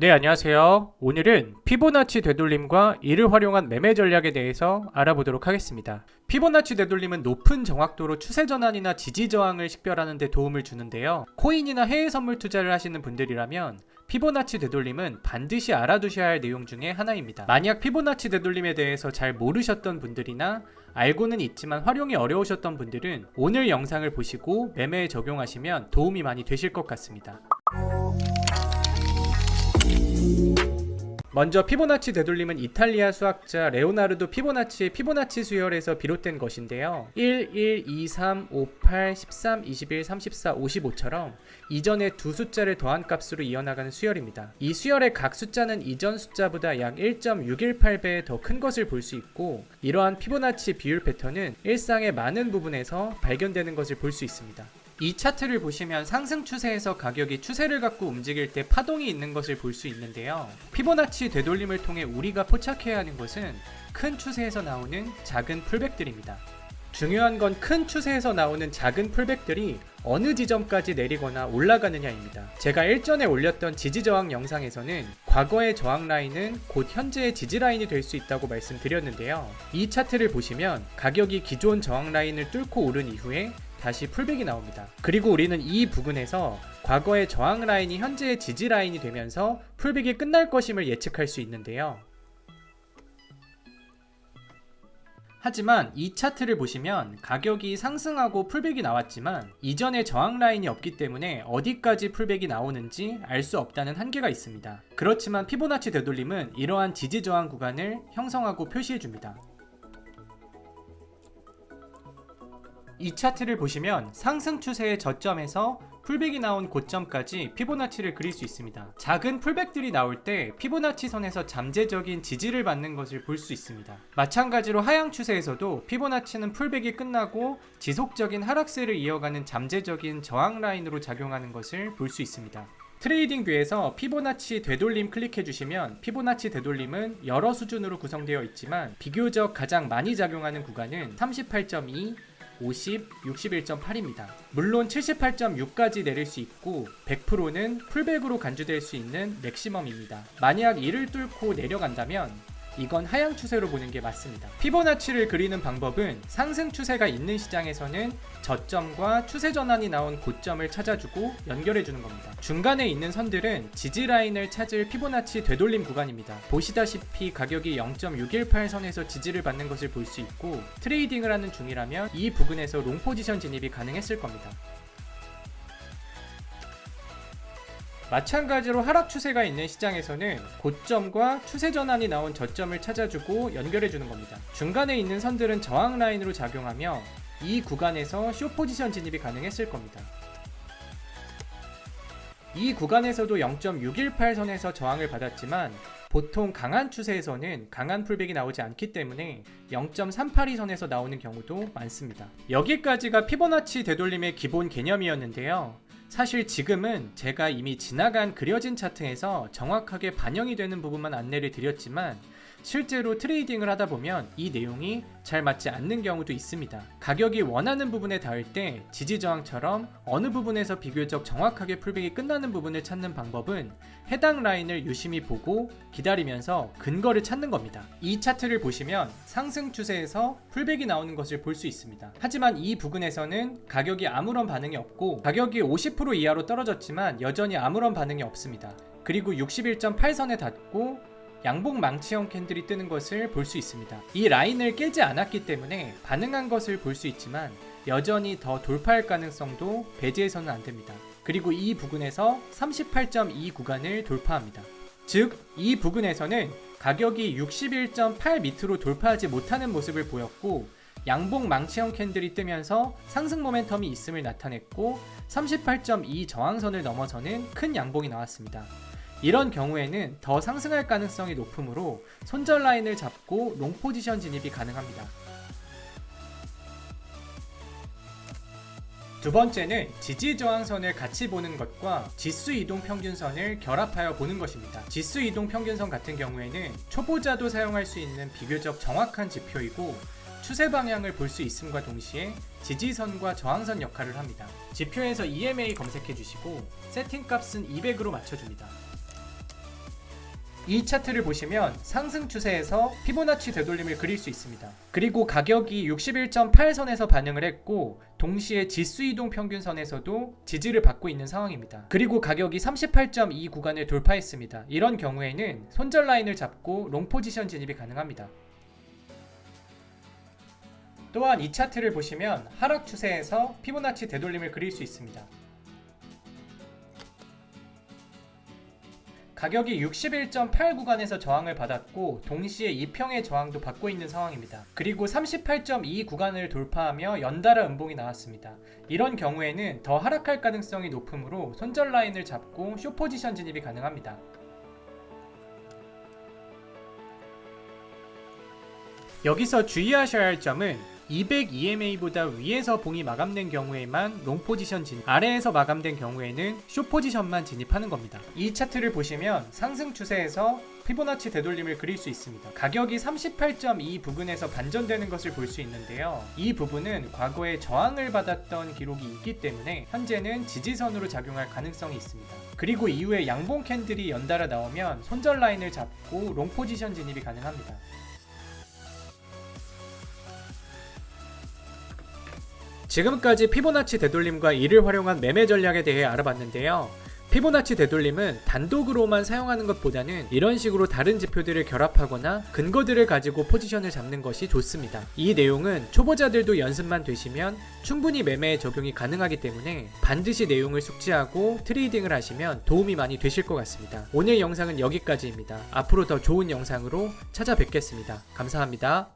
네, 안녕하세요. 오늘은 피보나치 되돌림과 이를 활용한 매매 전략에 대해서 알아보도록 하겠습니다. 피보나치 되돌림은 높은 정확도로 추세 전환이나 지지 저항을 식별하는 데 도움을 주는데요. 코인이나 해외 선물 투자를 하시는 분들이라면 피보나치 되돌림은 반드시 알아두셔야 할 내용 중에 하나입니다. 만약 피보나치 되돌림에 대해서 잘 모르셨던 분들이나 알고는 있지만 활용이 어려우셨던 분들은 오늘 영상을 보시고 매매에 적용하시면 도움이 많이 되실 것 같습니다. 먼저 피보나치 되돌림은 이탈리아 수학자 레오나르도 피보나치의 피보나치 수열에서 비롯된 것인데요. 1, 1, 2, 3, 5, 8, 13, 21, 34, 55처럼 이전의 두 숫자를 더한 값으로 이어나가는 수열입니다. 이 수열의 각 숫자는 이전 숫자보다 약 1.618배 더큰 것을 볼 수 있고 이러한 피보나치 비율 패턴은 일상의 많은 부분에서 발견되는 것을 볼 수 있습니다. 이 차트를 보시면 상승 추세에서 가격이 추세를 갖고 움직일 때 파동이 있는 것을 볼 수 있는데요. 피보나치 되돌림을 통해 우리가 포착해야 하는 것은 큰 추세에서 나오는 작은 풀백들입니다. 중요한 건 큰 추세에서 나오는 작은 풀백들이 어느 지점까지 내리거나 올라가느냐입니다. 제가 일전에 올렸던 지지저항 영상에서는 과거의 저항 라인은 곧 현재의 지지 라인이 될 수 있다고 말씀드렸는데요. 이 차트를 보시면 가격이 기존 저항 라인을 뚫고 오른 이후에 다시 풀백이 나옵니다. 그리고 우리는 이 부근에서 과거의 저항 라인이 현재의 지지 라인이 되면서 풀백이 끝날 것임을 예측할 수 있는데요. 하지만 이 차트를 보시면 가격이 상승하고 풀백이 나왔지만 이전에 저항 라인이 없기 때문에 어디까지 풀백이 나오는지 알 수 없다는 한계가 있습니다. 그렇지만 피보나치 되돌림은 이러한 지지 저항 구간을 형성하고 표시해 줍니다. 이 차트를 보시면 상승 추세의 저점에서 풀백이 나온 고점까지 피보나치를 그릴 수 있습니다. 작은 풀백들이 나올 때 피보나치 선에서 잠재적인 지지를 받는 것을 볼 수 있습니다. 마찬가지로 하향 추세에서도 피보나치는 풀백이 끝나고 지속적인 하락세를 이어가는 잠재적인 저항 라인으로 작용하는 것을 볼 수 있습니다. 트레이딩 뷰에서 피보나치 되돌림 클릭해 주시면 피보나치 되돌림은 여러 수준으로 구성되어 있지만 비교적 가장 많이 작용하는 구간은 38.2, 50, 61.8입니다. 물론 78.6까지 내릴 수 있고 100%는 풀백으로 간주될 수 있는 맥시멈입니다. 만약 이를 뚫고 내려간다면 이건 하향 추세로 보는 게 맞습니다. 피보나치를 그리는 방법은 상승 추세가 있는 시장에서는 저점과 추세 전환이 나온 고점을 찾아주고 연결해 주는 겁니다. 중간에 있는 선들은 지지 라인을 찾을 피보나치 되돌림 구간입니다. 보시다시피 가격이 0.618선에서 지지를 받는 것을 볼 수 있고 트레이딩을 하는 중이라면 이 부근에서 롱 포지션 진입이 가능했을 겁니다. 마찬가지로 하락 추세가 있는 시장에서는 고점과 추세 전환이 나온 저점을 찾아주고 연결해주는 겁니다. 중간에 있는 선들은 저항 라인으로 작용하며 이 구간에서 쇼 포지션 진입이 가능했을 겁니다. 이 구간에서도 0.618선에서 저항을 받았지만 보통 강한 추세에서는 강한 풀백이 나오지 않기 때문에 0.382선에서 나오는 경우도 많습니다. 여기까지가 피보나치 되돌림의 기본 개념이었는데요. 사실 지금은 제가 이미 지나간 그려진 차트에서 정확하게 반영이 되는 부분만 안내를 드렸지만 실제로 트레이딩을 하다 보면 이 내용이 잘 맞지 않는 경우도 있습니다. 가격이 원하는 부분에 닿을 때 지지 저항처럼 어느 부분에서 비교적 정확하게 풀백이 끝나는 부분을 찾는 방법은 해당 라인을 유심히 보고 기다리면서 근거를 찾는 겁니다. 이 차트를 보시면 상승 추세에서 풀백이 나오는 것을 볼 수 있습니다. 하지만 이 부근에서는 가격이 아무런 반응이 없고 가격이 50% 이하로 떨어졌지만 여전히 아무런 반응이 없습니다. 그리고 61.8선에 닿고 양복 망치형 캔들이 뜨는 것을 볼 수 있습니다. 이 라인을 깨지 않았기 때문에 반응한 것을 볼 수 있지만 여전히 더 돌파할 가능성도 배제해서는 안 됩니다. 그리고 이 부근에서 38.2 구간을 돌파합니다. 즉, 이 부근에서는 가격이 61.8 밑으로 돌파하지 못하는 모습을 보였고 양봉 망치형 캔들이 뜨면서 상승 모멘텀이 있음을 나타냈고 38.2 저항선을 넘어서는 큰 양봉이 나왔습니다. 이런 경우에는 더 상승할 가능성이 높으므로 손절 라인을 잡고 롱 포지션 진입이 가능합니다. 두 번째는 지지 저항선을 같이 보는 것과 지수 이동 평균선을 결합하여 보는 것입니다. 지수 이동 평균선 같은 경우에는 초보자도 사용할 수 있는 비교적 정확한 지표이고 추세 방향을 볼 수 있음과 동시에 지지선과 저항선 역할을 합니다. 지표에서 EMA 검색해 주시고 세팅 값은 200으로 맞춰줍니다. 이 차트를 보시면 상승 추세에서 피보나치 되돌림을 그릴 수 있습니다. 그리고 가격이 61.8선에서 반응을 했고 동시에 지수 이동 평균선에서도 지지를 받고 있는 상황입니다. 그리고 가격이 38.2 구간을 돌파했습니다. 이런 경우에는 손절 라인을 잡고 롱 포지션 진입이 가능합니다. 또한 이 차트를 보시면 하락 추세에서 피보나치 되돌림을 그릴 수 있습니다. 가격이 61.8 구간에서 저항을 받았고 동시에 2평의 저항도 받고 있는 상황입니다. 그리고 38.2 구간을 돌파하며 연달아 음봉이 나왔습니다. 이런 경우에는 더 하락할 가능성이 높으므로 손절 라인을 잡고 쇼 포지션 진입이 가능합니다. 여기서 주의하셔야 할 점은 200 EMA보다 위에서 봉이 마감된 경우에만 롱 포지션 진입, 아래에서 마감된 경우에는 쇼 포지션만 진입하는 겁니다. 이 차트를 보시면 상승 추세에서 피보나치 되돌림을 그릴 수 있습니다. 가격이 38.2 부근에서 반전되는 것을 볼 수 있는데요. 이 부분은 과거에 저항을 받았던 기록이 있기 때문에 현재는 지지선으로 작용할 가능성이 있습니다. 그리고 이후에 양봉 캔들이 연달아 나오면 손절 라인을 잡고 롱 포지션 진입이 가능합니다. 지금까지 피보나치 되돌림과 이를 활용한 매매 전략에 대해 알아봤는데요. 피보나치 되돌림은 단독으로만 사용하는 것보다는 이런 식으로 다른 지표들을 결합하거나 근거들을 가지고 포지션을 잡는 것이 좋습니다. 이 내용은 초보자들도 연습만 되시면 충분히 매매에 적용이 가능하기 때문에 반드시 내용을 숙지하고 트레이딩을 하시면 도움이 많이 되실 것 같습니다. 오늘 영상은 여기까지입니다. 앞으로 더 좋은 영상으로 찾아뵙겠습니다. 감사합니다.